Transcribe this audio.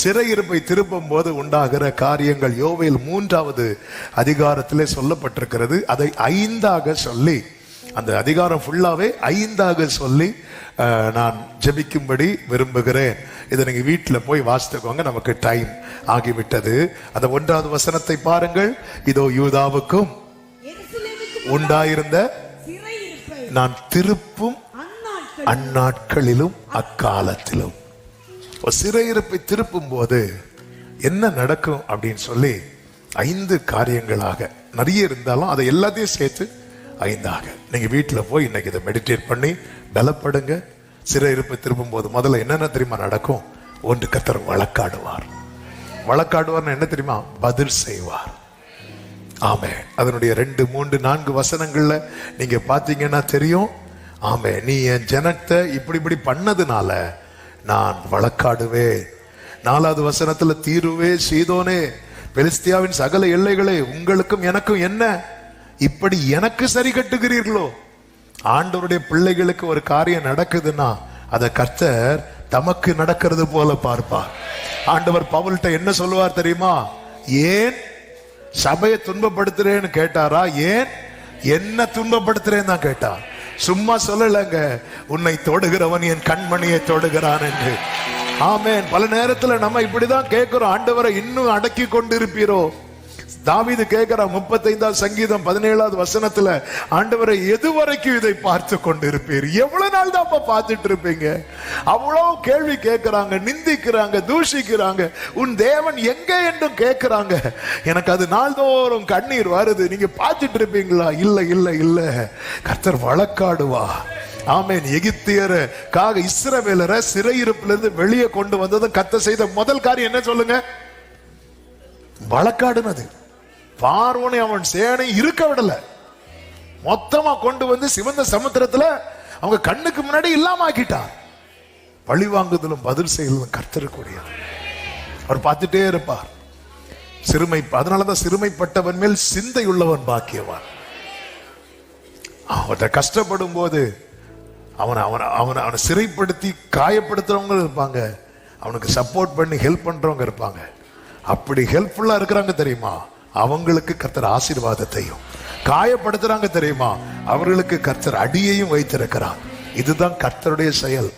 சிறையிருப்பை திருப்பும் போது உண்டாகிற காரியங்கள் யோவேல் மூன்றாவது அதிகாரத்திலே சொல்லப்பட்டிருக்கிறது. அதை ஐந்தாக சொல்லி அந்த அதிகாரம் ஃபுல்லாவே ஐந்தாக சொல்லி நான் ஜெபிக்கும்படி விரும்புகிறேன். இதை நீங்க வீட்டில் போய் வாசித்துக்கோங்க நமக்கு டைம் ஆகிவிட்டது. அந்த ஒன்றாவது வசனத்தை பாருங்கள். இதோ யூதாவுக்கும் உண்டாயிருந்த நான் திருப்பும் அந்நாட்கள் அந்நாட்களிலும் அக்காலத்திலும். சிறையிருப்பை திருப்பும் போது என்ன நடக்கும் அப்படின்னு சொல்லி ஐந்து காரியங்களாக நிறைய இருந்தாலும் அதை எல்லாத்தையும் சேர்த்து ஐந்தாக. நீங்க வீட்டில் போய் இன்னைக்கு இதை மெடிடேட் பண்ணி பலப்படுங்க. சிறையிருப்பை திருப்பும் போது முதல்ல என்னென்ன தெரியுமா நடக்கும்? ஒன்று கத்தர் வழக்காடுவார். வழக்காடுவார்னு என்ன தெரியுமா? பதில் செய்வார். ஆமே அதனுடைய ரெண்டு மூன்று நான்கு வசனங்கள்ல நீங்க பாத்தீங்கன்னா தெரியும். ஆமே நீ என் ஜனத்தை இப்படி இப்படி பண்ணதுனால நான் வழக்காடுவேன் நாலாவது வசனத்துல தீருவே சீதோனே பெலிஸ்தியாவின் சகல எல்லைகளே உங்களுக்கும் எனக்கும் என்ன? இப்படி எனக்கு சரி கட்டுகிறீர்களோ? ஆண்டவருடைய பிள்ளைகளுக்கு ஒரு காரியம் நடக்குதுன்னா அதை கர்த்தர் தமக்கு நடக்கிறது போல பார்ப்பார். ஆண்டவர் பவுல்கிட்ட என்ன சொல்லுவார் தெரியுமா? ஏன் சபையை துன்பப்படுத்துறேன்னு கேட்டாரா? ஏன் என்ன துன்பப்படுத்துறேன்னு தான் கேட்டார். சும்மா சொல்லலங்க. உன்னை தொடுகிறவன் என் கண்மணியை தொடுகிறான் என்று. ஆமேன். பல நேரத்துல நம்ம இப்படிதான் கேட்கிறோம் ஆண்டவரை இன்னும் அடக்கி கொண்டிருப்பீரோ. தாவிது கேட்கிற முப்பத்தைந்தாம் சங்கீதம் பதினேழாவது வசனத்துல ஆண்டவரை எது வரைக்கும் இதை பார்த்து கொண்டிருப்பீர்? எவ்வளவு நாள் தான் அப்ப பார்த்துட்டு இருப்பீங்க? அவ்வளவு கேள்வி கேட்கிறாங்க நிந்திக்கிறாங்க தூஷிக்கிறாங்க. உன் தேவன் எங்க என்றும் கேட்கிறாங்க. எனக்கு அது நாள்தோறும் கண்ணீர் வருது. நீங்க பார்த்துட்டு இருப்பீங்களா? இல்ல இல்ல இல்ல. கர்த்தர் வழக்காடுவா. ஆமேன். எகிப்தியருக்காக இஸ்ரவேலரை சிறையிருப்பிலிருந்து வெளியே கொண்டு வந்ததும் கத்த செய்த முதல் காரியம் என்ன சொல்லுங்க? வழக்காடுனது. பார்வனை அவன் சேனை இருக்க விடல. மொத்தமா கொண்டு வந்து சிவந்த சமுத்திரத்துல அவங்க கண்ணுக்கு முன்னாடி இல்லாம ஆக்கிட்டான் பழி வாங்குதலும் பதில் செய்தலும் கர்த்தருக்குரியது அவர் பார்த்துட்டே இருப்பார். சிறுமை அதனாலதான் சிறுமைப்பட்டவன் மேல் சிந்தை உள்ளவன் பாக்கியவான். அவர்கிட்ட கஷ்டப்படும் போது அவனை அவனை அவனை அவனை சிறைப்படுத்தி காயப்படுத்துறவங்க இருப்பாங்க. அவனுக்கு சப்போர்ட் பண்ணி ஹெல்ப் பண்றவங்க இருப்பாங்க. அப்படி ஹெல்ப்ஃபுல்லா இருக்கிறாங்க தெரியுமா? அவங்களுக்கு கர்த்தர் ஆசீர்வாதத்தையும் காயப்படுத்துறாங்க தெரியுமா? அவர்களுக்கு கர்த்தர் அடியையும் வைத்திருக்கிறார். இதுதான் கர்த்தருடைய செயல்.